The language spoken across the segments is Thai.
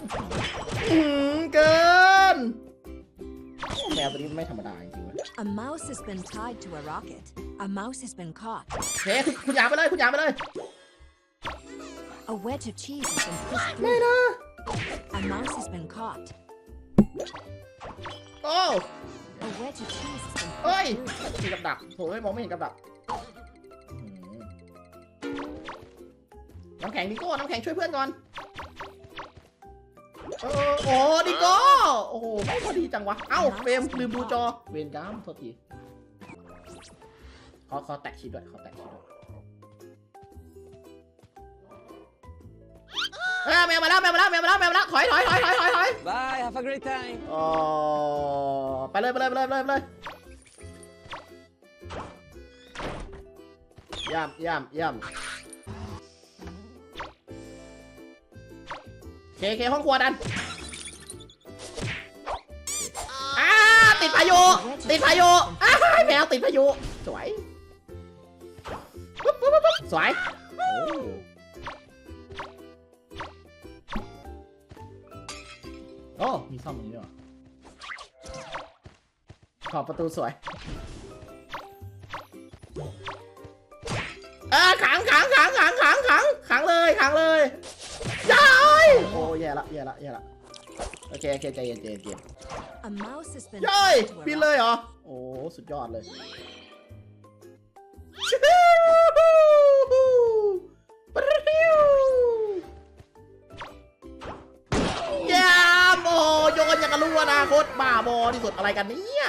อื้อหือเกินแมวตัวนี้ไม่ธรรมดาจริงๆเว้ย A mouse has been tied to a rocket. A mouse has been caught. เฮ้คุณคุณหยามไปเลยคุณหยามไปเลย A wedge of cheese has been pushed ไม่ through. นะ A mouse has been caught. โอ้ A wedge of cheese has been เฮ้ย pushed through. มีกับดักโถ่มองไม่เห็นกับดักอื้อหือน้ำแข็งดิโก้น้ำแข็งช่วยเพื่อนก่อน เออโอ้ดิโก้โอ้โหไม่พอดีจังวะ เอ้าเฟรมลืมดูจอ เวรกรรมโทษทีขอขอแตะชีดด้วยขอแตะชีดด้วยเอ้ยแมวมาแล้วแมวมาแล้วแมวมาแล้วแมวมาแล้วถอยถอยถอยถอยถอยถอย Bye, have a great time. อ๋อไปเลยไปเลยไปเลยไปเลยไปเลยย่ำย่ำย่ำ เคเคห้องครัวดันอ้าติดพายุ ติดพายุอ้าแมวติดพายุ สวยปุ๊บปุ๊บปุ๊บสวย โอ้ มีซ่อมตรงนี้ด้วยเหรอขอบประตูสวย เออขังขังขังขังขังขังขังเลยขังเลย แย่ละแย่ละแย่ละโอเคโอเคใจเย็นใจเย็นใจเย็น A mouse has been ย้าย tied to a บินเล rocket. ยเหรอ โอ้สุดยอดเลยยามโอ้โยนอย่างกับรู้อนาคตบ้าบอที่สุดอะไรกันเนี่ย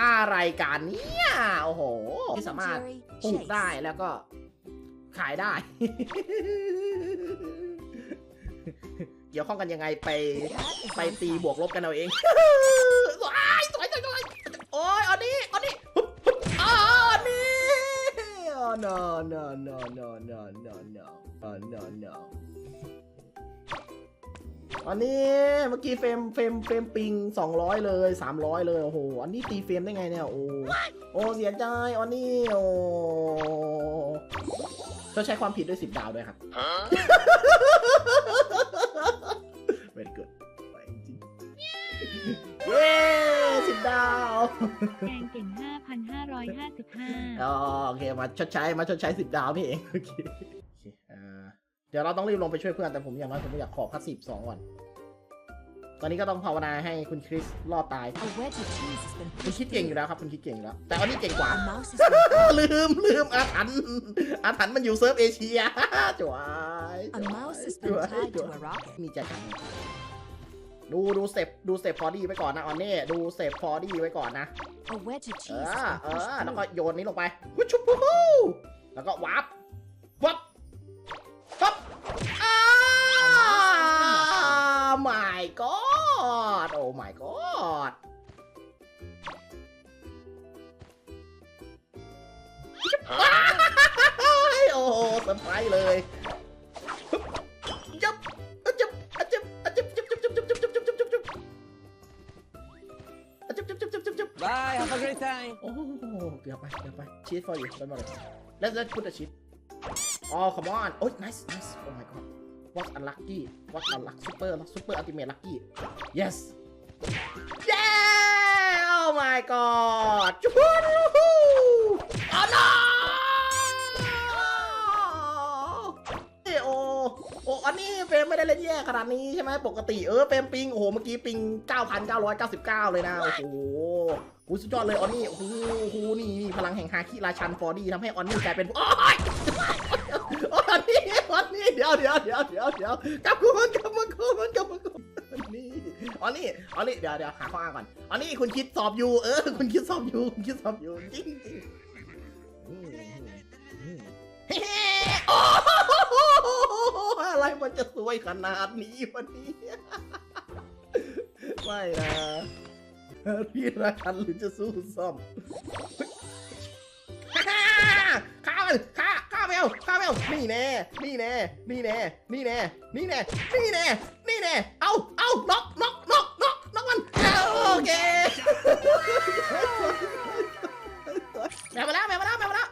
อะไรกันเนี่ยโอ้โหที่สามารถ Jerry ปลูก Chase. ได้แล้วก็ขายได้ เกี่ยวข้องกันยังไงไปไปตีบวกลบกันเอาเองสวยสวยสวยโอ้ยอันนี้อันนี้อ๋ออันนี้ no no no no no no no no no no อันนี้เมื่อกี้เฟรมเฟรมเฟรมปิง200 เลย 300 เลยโอ้โหอันนี้ตีเฟรมได้ไงเนี่ยโอ้โอ้เสียใจอันนี้โอ้ก็ใช้ความผิดด้วย 10 ดาวด้วยครับ เย้สิบดาวแกงเก่ง 5,555 อ๋อโอเคมาชดใช้มาชดใช้สิบดาวนี่เองโอเคโอเคอ่าเดี๋ยวเราต้องรีบลงไปช่วยเพื่อนแต่ผมอย่างน้อยผมอยากขอพัสซีฟสองก่อน ตอนนี้ก็ต้องภาวนาให้คุณคริสรอดตาย A wedge of cheese has been คุณ pushed คิดเก่งอ through. ยู่แล้วครับคุณคิดเก่งอยู่แล้ว แต่อันนี้เก่งกว่า A mouse has been caught. ลืมลืมอาถรรพ์อาถรรพ์มันอยู่เซิร์ฟเอเชียจ๋วย A mouse has จ๋ been วย tied จ๋ to วย a rocket. มีใจกัน ดูดูสเต็ปดูสเต็ปพอดี้ไว้ก่อนนะออนนี่ดูสเต็ปพอดี้ไว้ก่อนนะ A wedge of เอ cheese อ has เอ been อ pushed แล้วก็ through. โยนนี้ลงไปวุ้ชุบปุ๊บฮู้แล้วก็วับวั a great time. โอ้เกือบไปเกือบไป cheat for you don't worry let's let's put the cheat oh come on oh nice nice oh my god what unlucky what unlucky super super ultimate lucky yes yeah oh my god จูฮูฮู oh no โอ้โอ้อันนี้เฟรมไม่ได้เล่นแย่ขนาดนี้ใช่ไหมปกติเออเฟรมปิง โอ้โห เมื่อกี้ปิง 9,999 เลยนะ โอ้โห โอ้ยสุดยอดเลยออนนี่โอ้โหนี่นี่พลังแห่งฮาคิราชันฟอร์ดี้ทำให้ออนนี่กลายเป็นโอ้ยออนนี่ออนนี่เดี๋ยวเดี๋ยวเดี๋ยวเดี๋ยวเดี๋ยวกลับกูมันกลับมากูมันกลับมากูนี่ออนนี่ออนนี่เดี๋ยวเดี๋ยวหาข้ออ้างก่อนออนนี่คุณคิดสอบอยู่เออคุณคิดสอบอยู่คุณคิดสอบอยู่จริงจริงเฮ้โอ้โหอะไรมันจะสวยขนาดนี้วันนี้ไม่นะ พี่รักันหรือจะสู้ซ่อมฮ่าฆ่ามันฆ่าฆ่าแมวฆ่าแมวนี่แน่ นี่แน่ นี่แน่ นี่แน่ นี่แน่ นี่แน่ นี่แน่ เอาเอาน็อกน็อกน็อกน็อกน็อกมัน โอเคแมวมาแล้วแมวมาแล้วแมวมาแล้ว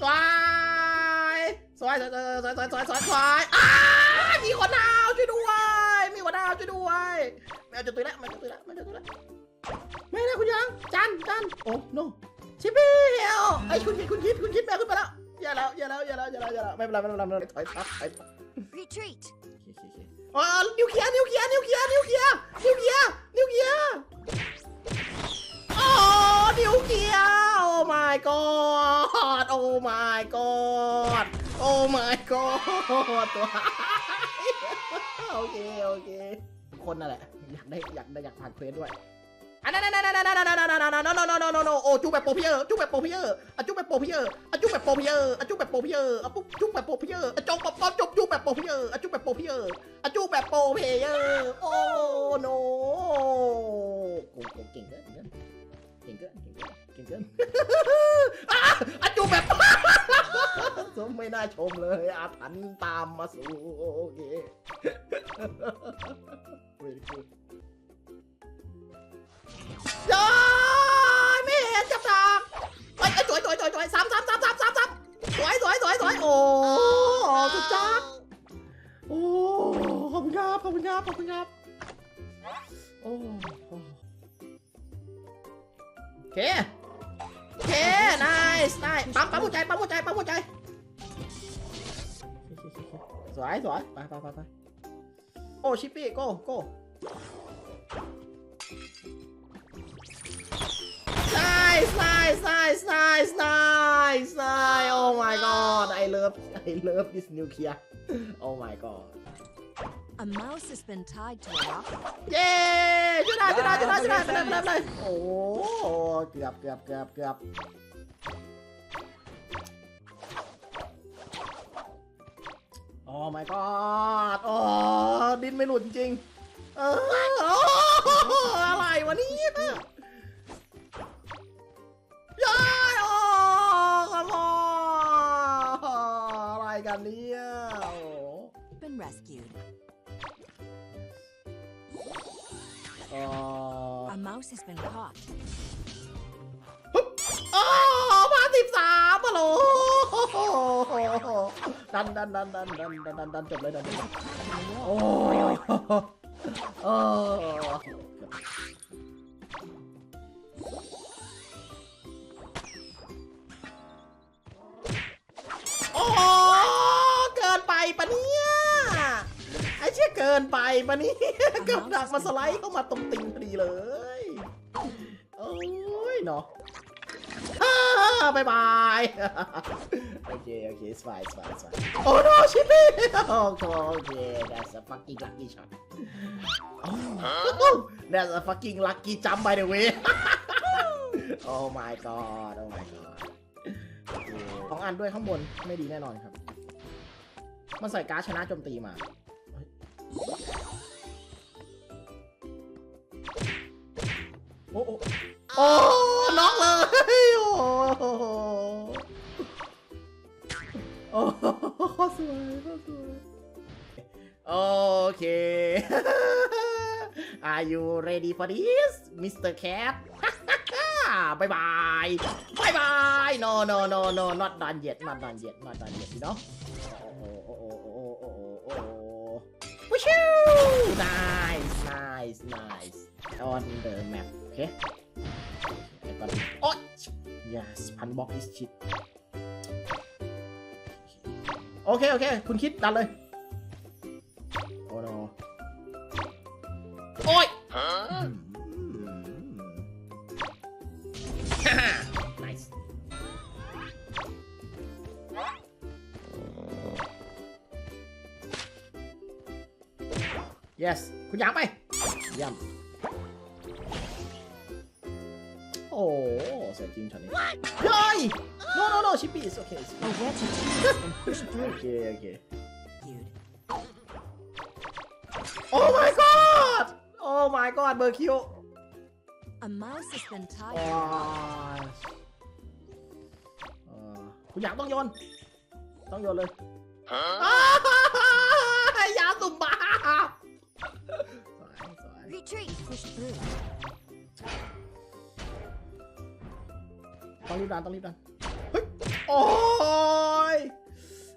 สวยสวยสวยสวยสวยสวยสวยสวยสวยอ้ามีคนเอาช่วยด้วยหัวหน้าวช่วยด้วย แมวจะตุยแล้วแมวจะตุยแล้ว จันโอ้ no ชิปปี้เฮลไอ้ยคุณคิดคุณคิดคุณคิดแมวขึ้นไปแล้วอย่าแล้วอย่าแล้วอย่าแล้วอย่าแล้วอย่าแล้วไม่เป็นไรไม่เป็นไรไม่เป็นไรถอยทับถอยทับ Retreat. อ๋อนิวเคลียร์นิวเคลียร์นิวเคลียร์นิวเคลียร์นิวเคลียร์นิวเคลียร์อ๋อนิวเคลียร์โอ้ my god โอ้ my god โอ้ my god ตัวโอเคโอเคคนนั่นแหละอยากได้อยากได้อยากผ่านเควสด้วย อันนั้นนั่นนั่นนั่นนั่นนั่นนั่นนั่นนั่นนั่นนั่นโอ้จุ๊บแบบโปรเพเยอร์จุ๊บแบบโปรเพเยอร์อะจุ๊บแบบโปรเพเยอร์อะจุ๊บแบบโปรเพเยอร์อะจุ๊บแบบโปรเพเยอร์อะปุ๊บจุ๊บแบบโปรเพเยอร์อะจงปอบจบจุ๊บแบบโปรเพเยอร์อะจุ๊บแบบโปรเพเยอร์อะจุ๊บแบบโปรเพเยอร์โอ้โนโกงโกงเก่งเกินเก่งเกินเก่งเกินเก่งเกินอะอะจุ๊บแบบสมไม่น่าชมเลยอาถรรพ์ตามมาสู่โอเค Very good เคเคไนส์ไนส์ปั๊มปั๊มหัวใจปั๊มหัวใจปั๊มหัวใจสวยสวยไปไปไปโอ้ชิปปี้โก้โก้ไนส์ไนส์ไนส์ไนส์ไนส์ไนส์โอ้ my god I love I love this nuclear oh my god A mouse has been tied to a rocket. เย้ช่วยได้ช่วยได้ช่วยได้ช่วยได้ไปเลยไปเลยไปเลยโอ้เกือบเกือบเกือบเกือบโอ้ my god โอ้ดินไม่หลุดจริงๆเออโอ้อะไรวะเนี่ยย้ายโอ้ขโมยอะไรกันเนี่ยโอ้ Been rescued. A mouse has been caught. โอ้มาสิบสามฮัลโหลดันดันดันดันดันดันดันดันจบเลยดันดันโอ้โอ้ กินไปปะเนี่ยกับดักมาสไลด์เข้ามาตรงติงพอดีเลย โอ้ยเนาะอ่าบายบาย โอเค โอเคสบายสบายสบายโอ้ no ชิปปี้โอเคโอเค that's a fucking lucky shot oh that's a fucking lucky jump by the way oh my god oh my god โอเคสองอันด้วยข้างบนไม่ดีแน่นอนครับ มันใส่การ์ดชนะโจมตีมา โอ้โอ้น็อกเลยโอ้โอ้สวยสวยโอเค Are you ready for this Mr. Cat บายบายบายบาย no no no no not done yet not done yet not done yet เนาะโอ้โหโอ้โหโอ้โหโอ้โหโอ้โหโอ้โหโอ้โหโอ้โห nice nice on the map โอเคไอ้ตอนนี้โอ๊ย yes พันบ็อก is shit โอเค โอเค คุณคิดดันเลย โอ้ no โอ้ย yes คุณอยางไปเยี่ยมโอ้เสียจริงช็อตนี้เฮ้ย no no no ชิปปี้ is okay it's A okay wedge has been pushed โอ through. เคโอเค Rescued. oh my god oh my god เบอร์คิว A mouse has been โอ้ tied to a rocket. ยเอ่อคุณอยากต้องโยน ต้องโยนเลย Retreat. Push through. ต้องรีบดันต้องรีบดันเฮ้ยโอ้ย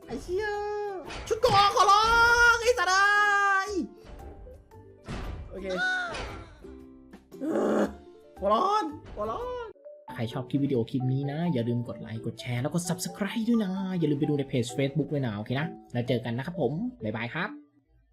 ไอ้เชี่ยชุดเกอขอร้องไอ้สัตว์ไอ้ยเออหัวร้อนหัวร้อน ใครชอบคลิปวิดีโอคลิปนี้นะ อย่าลืมกดไลค์กดแชร์แล้วก็ Subscribe ด้วยนะ อย่าลืมไปดูในเพจ Facebook ด้วยนะ โอเคนะ แล้วเจอกันนะครับผม บ๊ายบายครับ